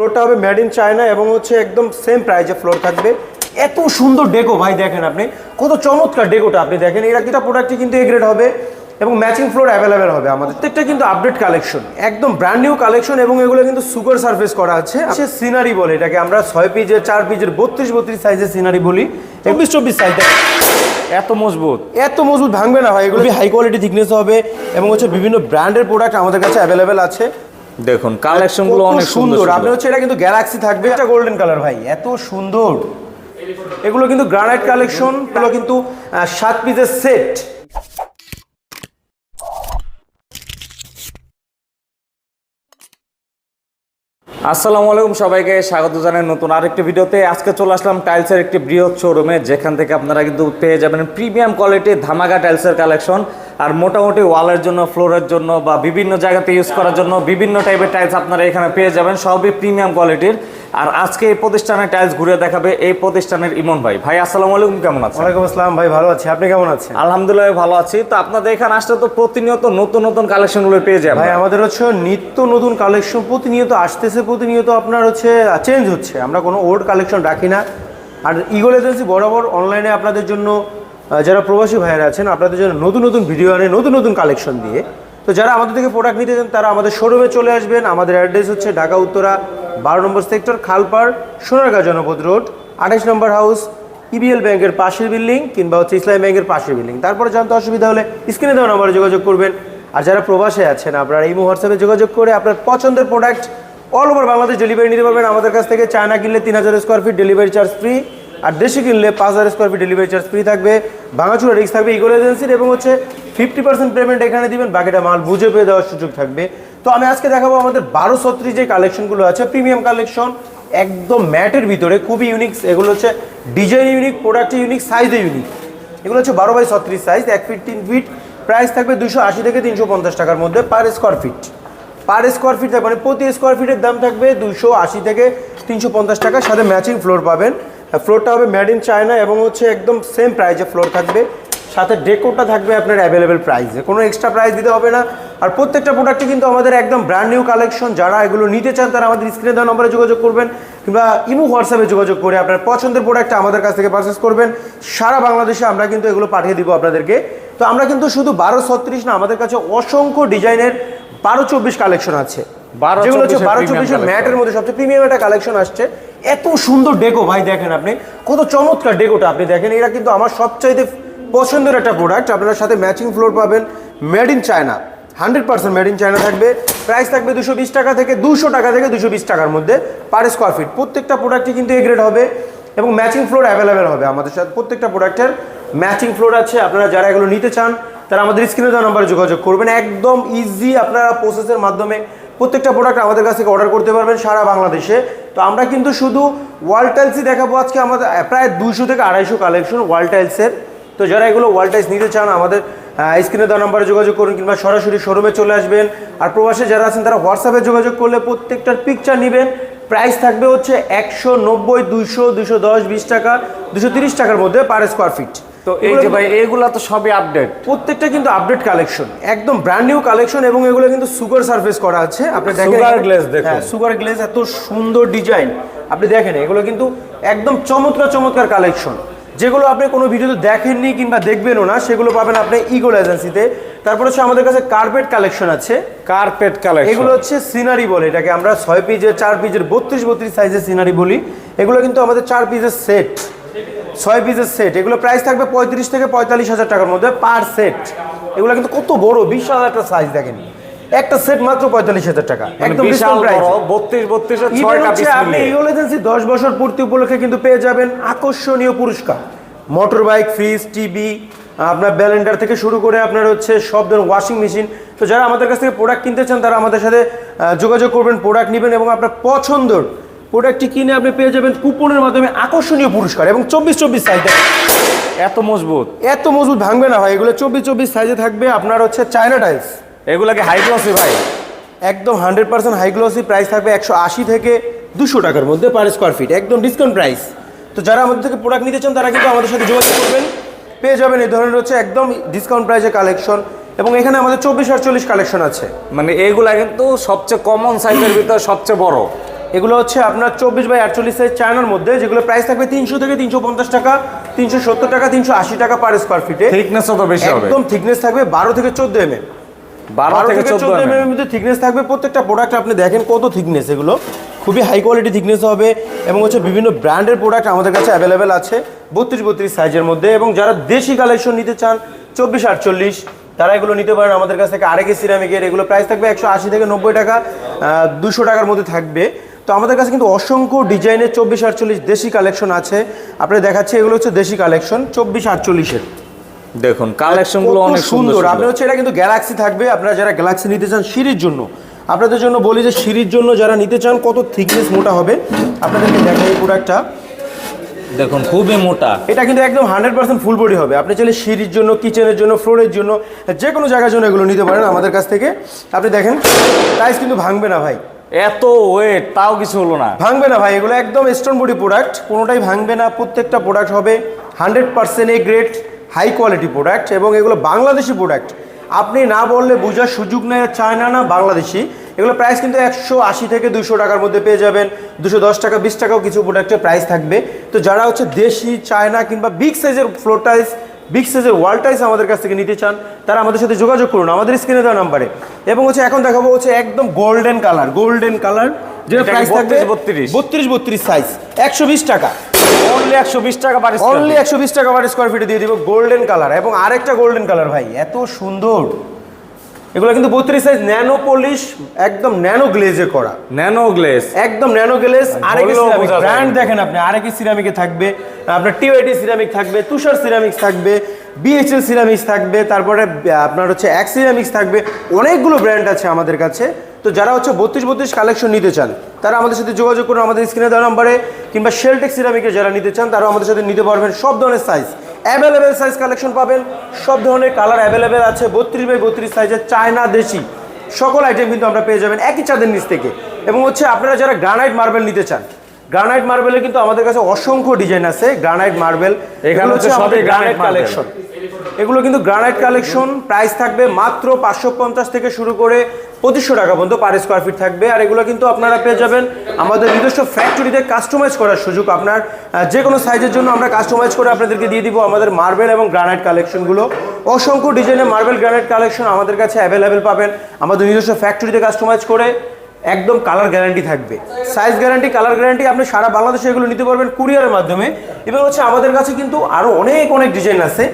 ফ্লোরটা হবে made in China এবং হচ্ছে একদম সেম প্রাইজে ফ্লোর থাকবে। এত সুন্দর ডেকো ভাই দেখেন আপনি কত চমৎকার ডেকোটা আপনি দেখেন। এরা কিটা প্রোডাক্টটি কিন্তু এ গ্রেড হবে এবং ম্যাচিং ফ্লোর অ্যাভেলেবেল হবে আমাদের। প্রত্যেকটা কিন্তু আপডেট কালেকশন একদম ব্র্যান্ড নিউ কালেকশন এবং এগুলো কিন্তু সুগার সার্ফেস করা আছে। সে সিনারি বলে এটাকে আমরা ছয় পিজের চার পিজের বত্রিশ বত্রিশ সাইজের সিনারি বলি। চব্বিশ চব্বিশ সাইজ এত মজবুত। এত মজবুত ভাঙবে না ভাই এগুলো হাই কোয়ালিটি থিকনেস হবে এবং হচ্ছে বিভিন্ন ব্র্যান্ডের প্রোডাক্ট আমাদের কাছে অ্যাভেলেবেল আছে। দেখুন কালেকশনগুলো অনেক সুন্দর আপনি হচ্ছে এটা কিন্তু গ্যালাক্সি থাকবে। এটা গোল্ডেন কালার ভাই এত সুন্দর। এগুলো কিন্তু গ্রানাইট কালেকশন এগুলো কিন্তু সাত পিসের সেট আসসালামু আলাইকুম সবাইকে, স্বাগত জানাই নতুন আরেকটি ভিডিওতে। আজকে চলে আসলাম টাইলসের একটি বৃহৎ শোরুমে যেখান থেকে আপনারা কিন্তু পেয়ে যাবেন প্রিমিয়াম কোয়ালিটির ধামাকা টাইলসের কালেকশন আর মোটামুটি ওয়ালের জন্য, ফ্লোরের জন্য বা বিভিন্ন জায়গাতে ইউজ করার জন্য বিভিন্ন টাইপের টাইলস আপনারা এখানে পেয়ে যাবেন, সবই প্রিমিয়াম কোয়ালিটির আর আজকে এই প্রতিষ্ঠানের টাইলস ঘুরে দেখাবে এই প্রতিষ্ঠানের ইমন ভাই। ভাই আসসালামু আলাইকুম কেমন আছেন? ওয়ালাইকুম আসসালাম ভাই ভালো আছি। আপনি কেমন আছেন? আলহামদুলিল্লাহ ভালো আছি। তো আপনাদের এখানে আসলে তো প্রতিনিয়ত নতুন নতুন কালেকশনগুলো পেয়ে যাবেন ভাই আমাদের হচ্ছে নিত্য নতুন কালেকশন প্রতিনিয়ত আসতেছে প্রতিনিয়ত আপনার হচ্ছে চেঞ্জ হচ্ছে। আমরা কোনো ওল্ড কালেকশন রাখি না। আর ইগল এজেন্সি বরাবর অনলাইনে আপনাদের জন্য যারা প্রবাসী ভাইয়েরা আছেন আপনাদের জন্য নতুন নতুন ভিডিও আনে নতুন নতুন কালেকশন দিয়ে। তো যারা আমাদের থেকে প্রোডাক্ট নিতে চান, তারা আমাদের শোরুমে চলে আসবেন। আমাদের অ্যাড্রেস হচ্ছে ঢাকা, উত্তরা, বারো নম্বর সেক্টর খালপাড়, সোনারগাঁ জনপদ রোড আঠাশ নম্বর হাউস ইবিএল ব্যাংকের পাশের বিল্ডিং কিংবা হচ্ছে ইসলামী ব্যাংকের পাশের বিল্ডিং তারপরে জানতে অসুবিধা হলে স্ক্রিনে দেওয়া নম্বরে যোগাযোগ করবেন। আর যারা প্রবাসে আছেন, আপনারা এই হোয়াটসঅ্যাপে যোগাযোগ করে আপনার পছন্দের product all over Bangladesh delivery নিতে পারবেন। আমাদের কাছ থেকে চায়না কিনলে তিন হাজার square feet delivery charge free আর দেশে কিনলে পাঁচ হাজার square feet delivery charge free থাকবে। ভাঙাচুরা রিক্স থাকবে ইগোল এজেন্সির এবং হচ্ছে ফিফটি পার্সেন্ট পেমেন্ট এখানে দিবেন, বাকিটা মাল বুঝে পেয়ে দেওয়ার সুযোগ থাকবে। তো আমি আজকে দেখাবো আমাদের বারো ছত্রিশ যে কালেকশনগুলো আছে প্রিমিয়াম কালেকশন একদম ম্যাটের ভিতরে, খুবই ইউনিক এগুলো হচ্ছে ডিজাইন ইউনিক প্রোডাক্ট ইউনিক সাইজে ইউনিক এগুলো হচ্ছে বারো বাই ছত্রিশ সাইজ এক ফিট তিন ফিট প্রাইস থাকবে দুশো আশি থেকে তিনশো পঞ্চাশ টাকার মধ্যে per square feet per square feet মানে প্রতি স্কোয়ার ফিটের দাম থাকবে দুশো আশি থেকে তিনশো পঞ্চাশ টাকার সাথে ম্যাচিং ফ্লোর পাবেন। ফ্লোরটা হবে মেড ইন চায়না এবং হচ্ছে একদম সেম প্রাইজে ফ্লোর থাকবে। সাথে ডেকোটা থাকবে আপনার অ্যাভেলেবেল প্রাইসে কোনো এক্সট্রা প্রাইস দিতে হবে না। আর প্রত্যেকটা প্রোডাক্টে কিন্তু আমাদের একদম ব্র্যান্ড নিউ কালেকশন যারা এগুলো নিতে চান তারা আমাদের স্ক্রিনে দেওয়া নম্বরে যোগাযোগ করবেন। কিংবা ইমো হোয়াটসঅ্যাপে যোগাযোগ করে আপনার পছন্দের প্রোডাক্টটা আমাদের কাছ থেকে পারচেস করবেন। সারা বাংলাদেশে আমরা কিন্তু এগুলো পাঠিয়ে দিব আপনাদেরকে। তো আমরা কিন্তু শুধু বারো ছত্রিশ না আমাদের কাছে অসংখ্য ডিজাইনের বারো চব্বিশ কালেকশন আছে। যেগুলো হচ্ছে বারো চব্বিশের। ম্যাটের মধ্যে সবচেয়ে প্রিমিয়াম একটা কালেকশন আসছে। এত সুন্দর ডেকো ভাই দেখেন আপনি। কত চমৎকার ডেকোটা আপনি দেখেন। এরা কিন্তু আমার সবচাইতে পছন্দের একটা প্রোডাক্ট আপনার সাথে ম্যাচিং ফ্লোর পাবেন made in China hundred percent made in China থাকবে। প্রাইস থাকবে দুশো বিশ টাকা থেকে দুশো টাকা থেকে দুশো বিশ টাকার মধ্যে পার স্কোয়ার ফিট প্রত্যেকটা প্রোডাক্টই কিন্তু এ গ্রেড হবে এবং ম্যাচিং ফ্লোর অ্যাভেলেবেল হবে আমাদের সাথে। প্রত্যেকটা প্রোডাক্টের ম্যাচিং ফ্লোর আছে। আপনারা যারা এগুলো নিতে চান, তারা আমাদের স্ক্রিনে দেওয়া নাম্বারে যোগাযোগ করবেন। একদম ইজি আপনারা প্রসেসের মাধ্যমে প্রত্যেকটা প্রোডাক্ট আমাদের কাছ থেকে অর্ডার করতে পারবেন সারা বাংলাদেশে। তো আমরা কিন্তু শুধু ওয়াল টাইলসই দেখাবো আজকে আমাদের, প্রায় দুশো থেকে আড়াইশো কালেকশন ওয়াল টাইলসের তো যারা এগুলো ওয়াল টাইলস নিতে চান আমাদের স্ক্রিনে দেওয়া নাম্বারে যোগাযোগ করুন কিংবা সরাসরি শোরুমে চলে আসবেন। আর প্রবাসে যারা আছেন তারা হোয়াটসঅ্যাপে যোগাযোগ করলে প্রত্যেকটার পিকচার নেবেন। প্রাইস থাকবে হচ্ছে একশো নব্বই দুইশো দুশো দশ বিশ টাকা দুশো তিরিশ টাকার মধ্যে পার স্কোয়ার ফিট তো এই যে ভাই এগুলো তো সবই আপডেট প্রত্যেকটা কিন্তু আপডেট কালেকশন একদম ব্র্যান্ড নিউ কালেকশন এবং এগুলো কিন্তু সুগার সার্ফেস করা আছে। আপনি দেখেন সুগার glaze দেখুন। হ্যাঁ সুগার গ্লেজ এত সুন্দর ডিজাইন আপনি দেখেন এগুলো কিন্তু একদম চমৎকার চমৎকার কালেকশন যেগুলো আপনি কোনো ভিডিওতে দেখেননি কিংবা দেখবেনও না সেগুলো পাবেন আপনি ইগোল এজেন্সিতে তারপর হচ্ছে আমাদের কাছে কার্পেট কালেকশন আছে। কার্পেট কালেকশন এগুলো হচ্ছে সিনারি বলে এটাকে আমরা ছয় পিজের চার পিজের বত্রিশ বত্রিশ সাইজের সিনারি বলি। এগুলো কিন্তু আমাদের চার পিসের সেট ছয় পিসের সেট এগুলো প্রাইস থাকবে পঁয়ত্রিশ থেকে পঁয়তাল্লিশ হাজার টাকার মধ্যে পার সেট এগুলো কিন্তু কত বড় বিশাল একটা সাইজ দেখেন। একটা সেট মাত্র পঁয়তাল্লিশ হাজার টাকা। একদম ডিসকাউন্ট প্রাইস বত্রিশ বত্রিশ Even ছয়টা হচ্ছে পিস আপনি এজেন্সি দশ বছর পূর্তি উপলক্ষে কিন্তু পেয়ে যাবেন আকর্ষণীয় পুরস্কার। মোটর বাইক ফ্রিজ টিভি আপনার ব্যালেন্ডার থেকে শুরু করে আপনার হচ্ছে সব ধরনের ওয়াশিং মেশিন তো যারা আমাদের কাছ থেকে প্রোডাক্ট কিনতে চান তারা আমাদের সাথে যোগাযোগ করবেন প্রোডাক্ট নেবেন এবং আপনার পছন্দর প্রোডাক্টটি কিনে আপনি পেয়ে যাবেন কুপনের মাধ্যমে আকর্ষণীয় পুরস্কার এবং চব্বিশ চব্বিশ সাইজ এত মজবুত। এত মজবুত ভাঙবে না হয় এগুলো চব্বিশ চব্বিশ সাইজে থাকবে আপনার হচ্ছে চায়না টাইলস এগুলাকে হাই ক্লাসি ভাই। একদম hundred percent high glossy price থাকবে একশো আশি থেকে দুশো টাকার মধ্যে পার স্কোয়ার ফিট একদম ডিসকাউন্ট প্রাইস তো যারা আমাদের থেকে প্রোডাক্ট নিতে চান তারা কিন্তু আমাদের সাথে যোগাযোগ করবেন। পেয়ে যাবেন এই ধরনের হচ্ছে একদম ডিসকাউন্ট প্রাইসে কালেকশন এবং এখানে আমাদের চব্বিশ আটচল্লিশ কালেকশন আছে। মানে এইগুলা কিন্তু সবচেয়ে কমন সাইজের ভিতরে সবচেয়ে বড়। এগুলো হচ্ছে আপনার চব্বিশ বাই আটচল্লিশ সাইজ চায়নার মধ্যে যেগুলো প্রাইস থাকবে তিনশো থেকে তিনশো পঞ্চাশ টাকা তিনশো সত্তর টাকা তিনশো আশি টাকা পার স্কোয়ার ফিটে থিকনেসও তো বেশি একদম থিকনেস থাকবে বারো থেকে চোদ্দ এম এম বারো থেকে চোদ্দ মধ্যে থিকনেস থাকবে। প্রত্যেকটা প্রোডাক্ট আপনি দেখেন কত থিকনেস এগুলো। খুবই হাই কোয়ালিটি থিকনেস হবে এবং হচ্ছে বিভিন্ন ব্র্যান্ডের প্রোডাক্ট আমাদের কাছে অ্যাভেলেবেল আছে। বত্রিশ বত্রিশ সাইজের মধ্যে এবং যারা দেশি কালেকশন নিতে চান চব্বিশ আটচল্লিশ তারা এগুলো নিতে পারেন আমাদের কাছ থেকে। আরেকে সিরামিকের এগুলো প্রাইস থাকবে একশো আশি থেকে নব্বই টাকা দুশো টাকার মধ্যে থাকবে। তো আমাদের কাছে কিন্তু অসংখ্য ডিজাইনের চব্বিশ আটচল্লিশ দেশি কালেকশন আছে। আপনাদের দেখাচ্ছি এগুলো হচ্ছে দেশি কালেকশন চব্বিশ আটচল্লিশের। দেখুন কালেকশনগুলো অনেক সুন্দর আপনি হচ্ছে এটা কিন্তু গ্যালাক্সি থাকবে। আপনারা যারা গ্যালাক্সি নিতে চান সিঁড়ির জন্য। আপনাদের জন্য বলি যে সিঁড়ির জন্য যারা নিতে চান কত থিকনেস মোটা হবে? আপনাদেরকে দেখেন এই প্রোডাক্টটা দেখুন খুবই মোটা। এটা কিন্তু একদম হান্ড্রেড পার্সেন্ট ফুল বডি হবে। আপনি চাইলে সিঁড়ির জন্য কিচেনের জন্য ফ্লোরের জন্য যে কোনো জায়গার জন্য এগুলো নিতে পারেন আমাদের কাছ থেকে। আপনি দেখেন প্রাইস কিন্তু ভাঙবে না ভাই। এত ওয়েট তাও কিছু হলো না। ভাঙবে না ভাই এগুলো একদম স্টোন বডি প্রোডাক্ট কোনোটাই ভাঙবে না প্রত্যেকটা প্রোডাক্ট হবে। Hundred percent A grade high quality product এবং এগুলো বাংলাদেশি প্রোডাক্ট। আপনি না বললে বোঝার সুযোগ নেয় চায়না না বাংলাদেশি। এগুলো প্রাইস কিন্তু একশো আশি থেকে দুশো টাকার মধ্যে পেয়ে যাবেন। দুশো দশ টাকা, বিশ টাকাও কিছু প্রোডাক্টের প্রাইস থাকবে। তো যারা হচ্ছে দেশি, চায়না কিংবা বিগ সাইজের ফ্লোর বিগ সাইজের ওয়াল টাইস আমাদের কাছ থেকে নিতে চান তারা আমাদের সাথে যোগাযোগ করুন আমাদের স্ক্রিনে দেওয়া নাম্বারে এবং হচ্ছে এখন দেখাবো হচ্ছে একদম গোল্ডেন কালার গোল্ডেন কালার যেটা প্রাইস থাকবে 32 বত্রিশ। বত্রিশ সাইজ একশো বিশ টাকা। অনলি একশো বিশ টাকা পার অনলি একশো বিশ টাকা পার স্কোয়ার ফিটে দিয়ে দিব গোল্ডেন কালার এবং আরেকটা গোল্ডেন কালার ভাই এত সুন্দর। এগুলো কিন্তু বত্রিশ সাইজ ন্যানো পলিশ একদম ন্যানো গ্লেজে করা। ন্যানো গ্লেস একদম ন্যানো আরেকে সিরামিক ব্র্যান্ড দেখেন আপনি আরেকে সিরামিকে থাকবে আপনার টিওআইটি সিরামিক থাকবে তুষার সিরামিক্স থাকবে বিএইচএল সিরামিক্স থাকবে তারপরে আপনার হচ্ছে এক সিরামিক্স থাকবে অনেকগুলো ব্র্যান্ড আছে আমাদের কাছে। তো যারা হচ্ছে বত্রিশ বত্রিশ কালেকশন নিতে চান তারা আমাদের সাথে যোগাযোগ করুন আমাদের স্ক্রিনে দেওয়া নাম্বারে কিংবা শেলটেক সিরামিকের যারা নিতে চান তারাও আমাদের সাথে নিতে পারবেন সব ধরনের সাইজ অ্যাভেলেবেল সাইজ কালেকশন পাবেন। সব ধরনের কালার অ্যাভেলেবেল আছে। বত্রিশ বাই বত্রিশ সাইজের চায়না দেশি। সকল আইটেম কিন্তু আমরা পেয়ে যাবেন একই চাঁদের নিচ থেকে। এবং হচ্ছে আপনারা যারা গ্রানাইট মার্বেল নিতে চান গ্রানাইট মার্বেলে কিন্তু আমাদের কাছে অসংখ্য ডিজাইন আছে। গ্রানাইট মার্বেল এখানে হচ্ছে আমাদের গ্রানাইট কালেকশন এগুলো কিন্তু গ্রানাইট কালেকশন প্রাইস থাকবে মাত্র পাঁচশো পঞ্চাশ থেকে শুরু করে পঁচিশশো টাকা পর্যন্ত পার স্কোয়ার ফিট থাকবে। আর এগুলো কিন্তু আপনারা পেয়ে যাবেন আমাদের নিজস্ব ফ্যাক্টরিতে কাস্টমাইজ করার সুযোগ। আপনার যে কোনো সাইজের জন্য আমরা কাস্টমাইজ করে আপনাদেরকে দিয়ে দিব আমাদের মার্বেল এবং গ্রানাইট কালেকশনগুলো অসংখ্য ডিজাইনের মার্বেল গ্রানাইট কালেকশন আমাদের কাছে অ্যাভেলেবেল পাবেন। আমাদের নিজস্ব ফ্যাক্টরিতে কাস্টমাইজ করে একদম কালার গ্যারান্টি থাকবে। সাইজ গ্যারান্টি কালার গ্যারান্টি আপনি সারা বাংলাদেশে এগুলো নিতে পারবেন কুরিয়ারের মাধ্যমে। এবং হচ্ছে আমাদের কাছে কিন্তু আরও অনেক অনেক ডিজাইন আছে।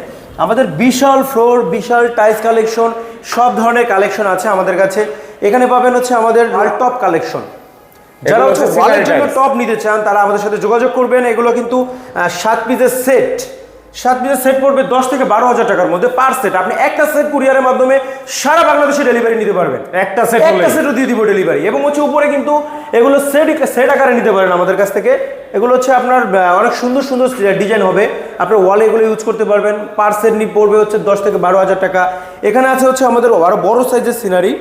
আমাদের বিশাল ফ্লোর বিশাল টাইস কালেকশন সব ধরনের কালেকশন আছে আমাদের কাছে। এখানে পাবেন হচ্ছে আমাদের টপ কালেকশন যারা হচ্ছে হচ্ছে ওয়ালের জন্য টপ নিতে চান তারা আমাদের সাথে যোগাযোগ করবেন। এগুলো কিন্তু সাত পিসের সেট সাত পিসের সেট পড়বে দশ থেকে বারো হাজার টাকার মধ্যে পার সেট আপনি একটা সেট কুরিয়ারের মাধ্যমে সারা বাংলাদেশে ডেলিভারি নিতে পারবেন। একটা সেট একটা সেটও দিয়ে দিব ডেলিভারি এবং হচ্ছে উপরে কিন্তু এগুলো সেট সেট আকারে নিতে পারেন আমাদের কাছ থেকে। এগুলো হচ্ছে আপনার অনেক সুন্দর সুন্দর ডিজাইন হবে। আপনার ওয়ালে এগুলো ইউজ করতে পারবেন। পার সেট নি পড়বে হচ্ছে দশ থেকে বারো হাজার টাকা। এখানে আছে হচ্ছে আমাদের আরও বড় সাইজের সিনারি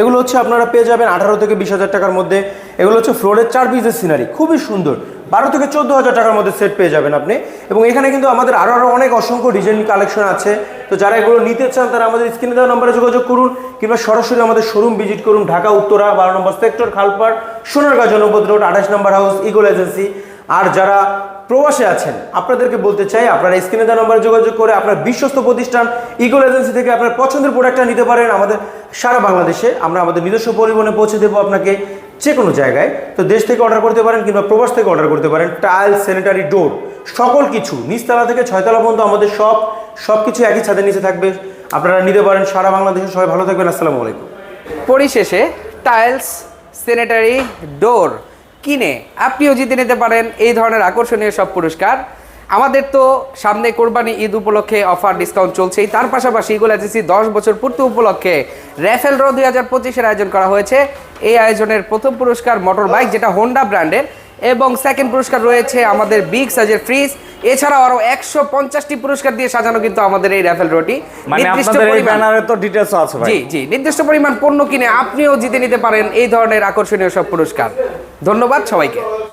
এগুলো হচ্ছে আপনারা পেয়ে যাবেন আঠারো থেকে বিশ হাজার টাকার মধ্যে। এগুলো হচ্ছে ফ্লোরের চার পিসের সিনারি খুবই সুন্দর। বারো থেকে চোদ্দ হাজার টাকার মধ্যে সেট পেয়ে যাবেন আপনি। এবং এখানে কিন্তু আমাদের আরও আরও অনেক অসংখ্য ডিজাইন কালেকশন আছে। তো যারা এগুলো নিতে চান, তারা আমাদের স্ক্রিনে দেওয়া নম্বরে যোগাযোগ করুন, কিংবা সরাসরি আমাদের শোরুম ভিজিট করুন, ঢাকা, উত্তরা, বারো নম্বর সেক্টর খালপাড়, সোনারগাঁ জনপদ রোড আঠাশ নম্বর হাউস ইগোল এজেন্সি আর যারা প্রবাসে আছেন, আপনাদেরকে বলতে চাই, আপনারা স্ক্রিনে দেওয়া নম্বরে যোগাযোগ করে আপনার বিশ্বস্ত প্রতিষ্ঠান ইগোল এজেন্সি থেকে আপনার পছন্দের প্রোডাক্টটা নিতে পারেন আমাদের সারা বাংলাদেশে। আমরা আমাদের নিজস্ব পরিবহনে পৌঁছে দেবো আপনাকে। যে কোনো জায়গায়, তো দেশ থেকে অর্ডার করতে পারেন কিংবা প্রবাস থেকে অর্ডার করতে পারেন টাইল স্যানিটারি ডোর সকল কিছু, নিচতলা থেকে ছয়তলা পর্যন্ত আমাদের সব সব কিছু একই ছাদের নিচে থাকবে। আপনারা নিতে পারেন, সারা বাংলাদেশে সবাই ভালো থাকবেন, আসসালামু আলাইকুম। পরিশেষে টাইলস স্যানিটারি ডোর কিনে, আপনিও জিতে নিতে পারেন, এই ধরনের আকর্ষণীয় সব পুরস্কার। আমাদের তো সামনে কোরবানি ঈদ উপলক্ষে অফার ডিসকাউন্ট চলছেই। তার পাশাপাশি ইগুল এজেন্সি দশ বছর পূর্তি উপলক্ষে র্যাফেল রো দুই হাজার পঁচিশের আয়োজন করা হয়েছে। এই আয়োজনের প্রথম পুরস্কার মোটর বাইক যেটা হোন্ডা ব্র্যান্ডের এবং সেকেন্ড পুরস্কার রয়েছে আমাদের বিগ সাইজের ফ্রিজ এছাড়াও আরও একশো পঞ্চাশটি পুরস্কার দিয়ে সাজানো কিন্তু আমাদের এই র্যাফেল রোটি। মানে নির্দিষ্ট ব্যানারে তো ডিটেলস আছে জি জি নির্দিষ্ট পরিমাণ পণ্য কিনে আপনিও জিতে নিতে পারেন এই ধরনের আকর্ষণীয় সব পুরস্কার। ধন্যবাদ সবাইকে।